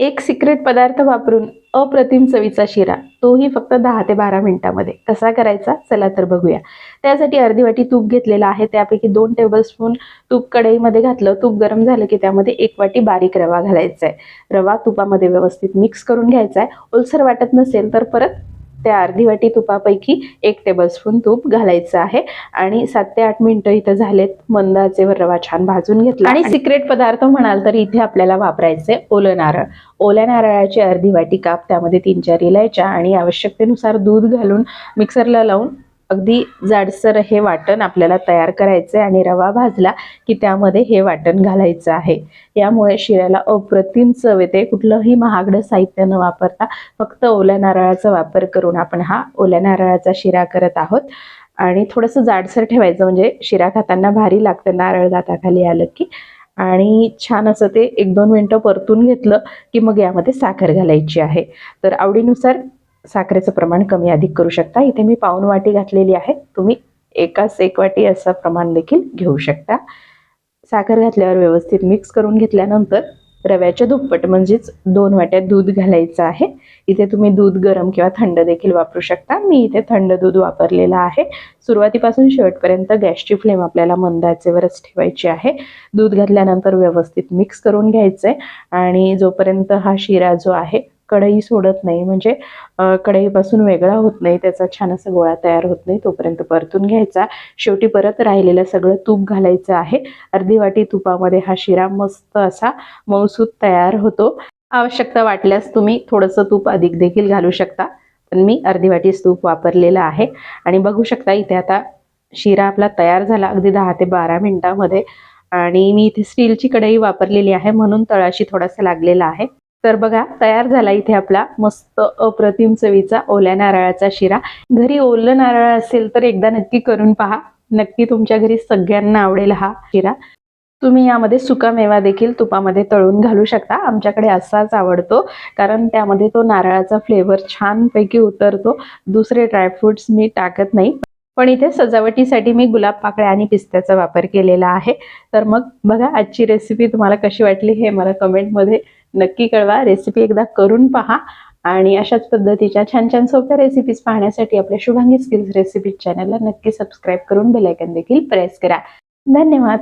एक सिक्रेट पदार्थ वापरून अप्रतिम चवीचा शिरा. तोही फक्त दहा ते बारा मिनिटामध्ये. कसा करायचा? चला तर बघूया. त्यासाठी अर्धी वाटी तूप घेतलेलं आहे. त्यापैकी दोन टेबलस्पून तूप कढईमध्ये घातलं. तूप गरम झालं की त्यामध्ये एक वाटी बारीक रवा घालायचा आहे रवा तुपामध्ये व्यवस्थित मिक्स करून घ्यायचा आहे ओलसर वाटत नसेल तर परत त्या अर्धी वाटी तुपापैकी एक टेबलस्पून तूप घालायचं आहे. आणि सात ते आठ मिनिटं इथं झालेत मंद आचेवर रवा छान भाजून घेतला. आणि सिक्रेट पदार्थ म्हणाल तर इथे आपल्याला वापरायचे ओलं नारळ. ओल्या नारळाची अर्धी वाटी काप त्यामध्ये तीन चार इलायच्या आणि आवश्यकतेनुसार दूध घालून मिक्सरला लावून अगदी जाडसर हे वाटण आपल्याला तयार करायचं आहे आणि रवा भाजला की त्यामध्ये हे वाटण घालायचं आहे. यामुळे शिऱ्याला अप्रतिम चव येते. कुठलंही महागडं साहित्य न वापरता फक्त ओल्या नारळाचा वापर करून आपण हा ओल्या नारळाचा शिरा करत आहोत. आणि थोडंसं जाडसर ठेवायचं म्हणजे शिरा खाताना भारी लागतं नारळ दाताखाली आलं की. आणि छान असं ते एक दोन मिनटं परतून घेतलं की मग यामध्ये साखर घालायची आहे. तर आवडीनुसार साखरेचं प्रमाण कमी अधिक करू शकता. इथे मी पाऊन वाटी घातलेली आहे. तुम्ही एकाच एक वाटी असं प्रमाण देखील घेऊ शकता. साखर घातल्यावर व्यवस्थित मिक्स करून घेतल्यानंतर रव्याच्या दुप्पट म्हणजेच दोन वाट्यात दूध घालायचं आहे. इथे तुम्ही दूध गरम किंवा थंड देखील वापरू शकता. मी इथे थंड दूध वापरलेलं आहे. सुरुवातीपासून शेवटपर्यंत गॅसची फ्लेम आपल्याला मंदाचेवरच ठेवायची आहे. दूध घातल्यानंतर व्यवस्थित मिक्स करून घ्यायचं आहे आणि जोपर्यंत हा शिरा जो आहे कढई सोडत नाही. म्हणजे कढईपासून वेगळा होत नाही. त्याचा छान असा गोळा तयार होत नाही. तोपर्यंत परतून घ्यायचा. शेवटी परत राहिलेलं सगळं तूप घालायचं आहे. अर्धी वाटी तुपामध्ये हा शिरा मस्त असा मौसूद तयार होतो. आवश्यकता वाटल्यास तुम्ही थोडंसं तूप अधिक देखील घालू शकता. पण मी अर्धी वाटी तूप वापरलेलं आहे. आणि बघू शकता इथे आता शिरा आपला तयार झाला अगदी दहा ते बारा मिनिटामध्ये. आणि मी इथे स्टीलची कढई वापरलेली आहे. म्हणून तळाशी थोडासा लागलेला आहे. तर बघा तयार झाला इथे आपला मस्त अप्रतिम चवीचा ओल्या नारळाचा शिरा. घरी ओलं नारळ असेल तर एकदा नक्की करून पहा. नक्की तुमच्या घरी सगळ्यांना आवडेल हा शिरा. तुम्ही यामध्ये सुका मेवा देखील तुपामध्ये तळून घालू शकता. आमच्याकडे असाच आवडतो कारण त्यामध्ये तो नारळाचा फ्लेवर छानपैकी उतरतो. दुसरे ड्रायफ्रुट्स मी टाकत नाही. पण इथे सजावटीसाठी मी गुलाब पाकळ्या आणि पिस्त्याचा वापर केलेला आहे. तर मग बघा आजची रेसिपी तुम्हाला कशी वाटली हे मला कमेंटमध्ये नक्की कळवा. रेसिपी एकदा करून पहा आणि अशाच पद्धतीच्या छान छान सोप्या रेसिपीज पाहण्यासाठी आपल्या शुभांगी स्किल्स रेसिपीज चॅनलला नक्की सबस्क्राईब करून बेलायकन देखील प्रेस करा. धन्यवाद.